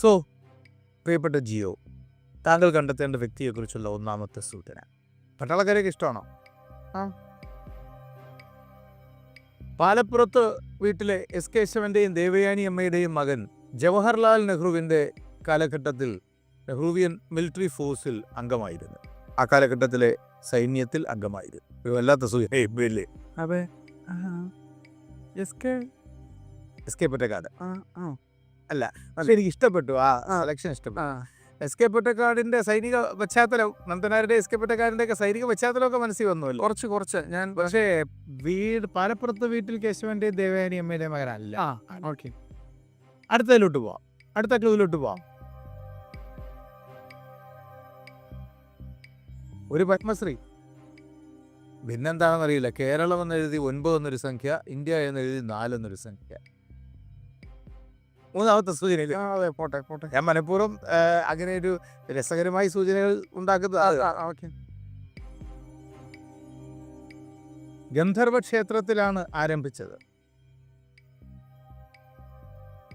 So പ്രിയപ്പെട്ട ജിയോ താങ്കൾ കണ്ടെത്തേണ്ട വ്യക്തിയെക്കുറിച്ചുള്ള ഒന്നാമത്തെ സൂചന. പട്ടാളക്കാരെയൊക്കെ ഇഷ്ടമാണോ? ആ. പാലപ്പുറത്ത് വീട്ടിലെ എസ് കേശവന്റെയും ദേവയാനി അമ്മയുടെയും മകൻ ജവഹർലാൽ നെഹ്റുവിന്റെ കാലഘട്ടത്തിൽ നെഹ്റുവിയൻ മിലിറ്ററി ഫോഴ്സിൽ അംഗമായിരുന്നു. ആ കാലഘട്ടത്തിലെ സൈന്യത്തിൽ അംഗമായിരുന്നു. വല്ലാത്ത സൂചന അതെ. S K. S K Pottekkad ആ ആ. പക്ഷെ എനിക്ക് ഇഷ്ടപ്പെട്ടു ആ സെലക്ഷൻ ഇഷ്ടപ്പെട്ടു. എസ് കെ പൊറ്റക്കാടിന്റെ സൈനിക പശ്ചാത്തലം നന്ദനാരുടെ എസ് കെ പൊറ്റക്കാടിന്റെ ഒക്കെ സൈനിക പശ്ചാത്തലമൊക്കെ മനസ്സിൽ വന്നുല്ലോ കുറച്ച് കുറച്ച്. ഞാൻ പക്ഷേ വീട് പാലപ്പുറത്ത് വീട്ടിൽ കേശവന്റെ ദേവയാനി അമ്മയുടെ മകനല്ല. ഓക്കെ. അടുത്തതിലോട്ട് പോവാം. അടുത്ത ക്ലൂവിലോട്ട് പോവാം. ഒരു പത്മശ്രീ. പിന്നെന്താണെന്ന് അറിയില്ല കേരളം എന്ന് എഴുതി ഒൻപത് എന്നൊരു സംഖ്യ ഇന്ത്യ എന്ന് എഴുതി നാലെന്നൊരു സംഖ്യ. മൂന്നാമത്തെ സൂചന ഇല്ലേ? അതെ പോട്ടെ പോട്ടെ. ഞാൻ മനഃപൂർവം അങ്ങനെ ഒരു രസകരമായ സൂചനകൾ ഉണ്ടാക്കുന്നത് ഓക്കെ. ഗന്ധർവ ക്ഷേത്രത്തിലാണ് ആരംഭിച്ചത്.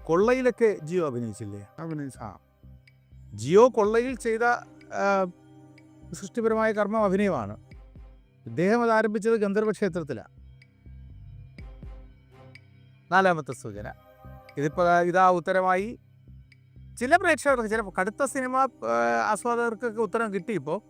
കൊള്ളയിലൊക്കെ ജിയോ അഭിനയിച്ചില്ലേ? അഭിനയിച്ച ആ. ജിയോ കൊള്ളയിൽ ചെയ്ത സൃഷ്ടിപരമായ കർമ്മം അഭിനയമാണ്. ഇദ്ദേഹം അത് ആരംഭിച്ചത് ഗന്ധർവ ക്ഷേത്രത്തിലാണ് നാലാമത്തെ സൂചന. ഇതിപ്പോൾ ഇതാ ഉത്തരമായി. ചില പ്രേക്ഷകർക്ക് ചില കടുത്ത സിനിമ ആസ്വാദകർക്കൊക്കെ ഉത്തരം കിട്ടിയപ്പോൾ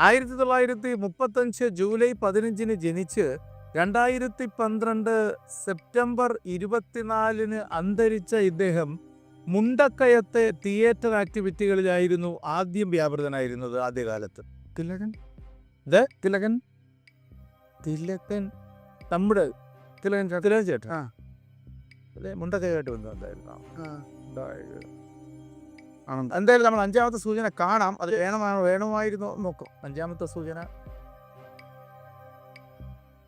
ആയിരത്തി തൊള്ളായിരത്തി മുപ്പത്തഞ്ച് ജൂലൈ പതിനഞ്ചിന് ജനിച്ച് രണ്ടായിരത്തി പന്ത്രണ്ട് സെപ്റ്റംബർ ഇരുപത്തിനാലിന് അന്തരിച്ച ഇദ്ദേഹം മുണ്ടക്കയത്തെ തിയേറ്റർ ആക്ടിവിറ്റികളിലായിരുന്നു ആദ്യം വ്യാപൃതനായിരുന്നത് ആദ്യകാലത്ത്. തിലകൻ? ഇത്? തിലകൻ? തിലകൻ. നമ്മുടെ തിലകൻ തിലകൻ ചേട്ടൻ. ആ. മുണ്ടക്കയമായിട്ട് ബന്ധം എന്തായിരുന്നു. എന്തായാലും നമ്മൾ അഞ്ചാമത്തെ സൂചന കാണാം. അത് വേണമാണോ വേണമായിരുന്നോ നോക്കും. അഞ്ചാമത്തെ സൂചന.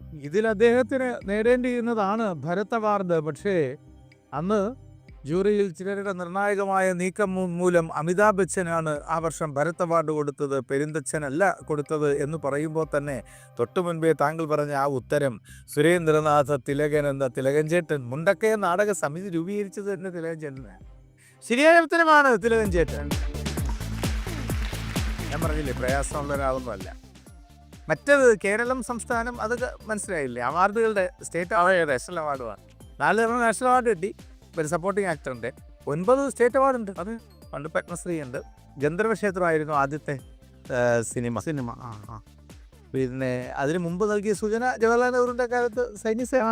ഇതിൽ അദ്ദേഹത്തിന് നേടേണ്ടിയിരുന്നതാണ് ഭരത് അവാർഡ് പക്ഷേ അന്ന് ജൂറിയിൽ ചിലരുടെ നിർണായകമായ നീക്കം മൂലം അമിതാഭ് ബച്ചനാണ് ആ വർഷം ഭരത് അവാർഡ് കൊടുത്തത്. പെരിന്തച്ഛനല്ല കൊടുത്തത് എന്ന് പറയുമ്പോൾ തന്നെ തൊട്ടു മുൻപേ താങ്കൾ പറഞ്ഞ ആ ഉത്തരം സുരേന്ദ്രനാഥ തിലകൻ എന്ന തിലകഞ്ചേട്ടൻ മുണ്ടക്കയ നാടക സമിതി രൂപീകരിച്ചത് തന്നെ തിലകഞ്ചേട്ടനെ ശരിയായ ഉത്തരമാണ് തിലകഞ്ചേട്ടൻ ഞാൻ പറഞ്ഞില്ലേ പ്രയാസമുള്ള ഒരാളൊന്നുമല്ല മറ്റത് കേരളം സംസ്ഥാനം അതൊക്കെ മനസ്സിലായില്ലേ? അവാർഡുകളുടെ സ്റ്റേറ്റ് അവാർഡ് നാഷണൽ അവാർഡുമാണ് നാല് തവണ നാഷണൽ അവാർഡ് കിട്ടി. ഒരു സപ്പോർട്ടിംഗ് ഉണ്ട്. ഒൻപത് സ്റ്റേറ്റ് അവാർഡ് ഉണ്ട്. അത് പണ്ട് പത്മശ്രീ ഉണ്ട്. ഗന്ധർവക്ഷേത്രമായിരുന്നു ആദ്യത്തെ സിനിമ. സിനിമ ആ ആ. പിന്നെ അതിന് മുമ്പ് നൽകിയ സൂചന ജവഹർലാൽ നെഹ്റുവിന്റെ കാലത്ത് സൈനിക സേവ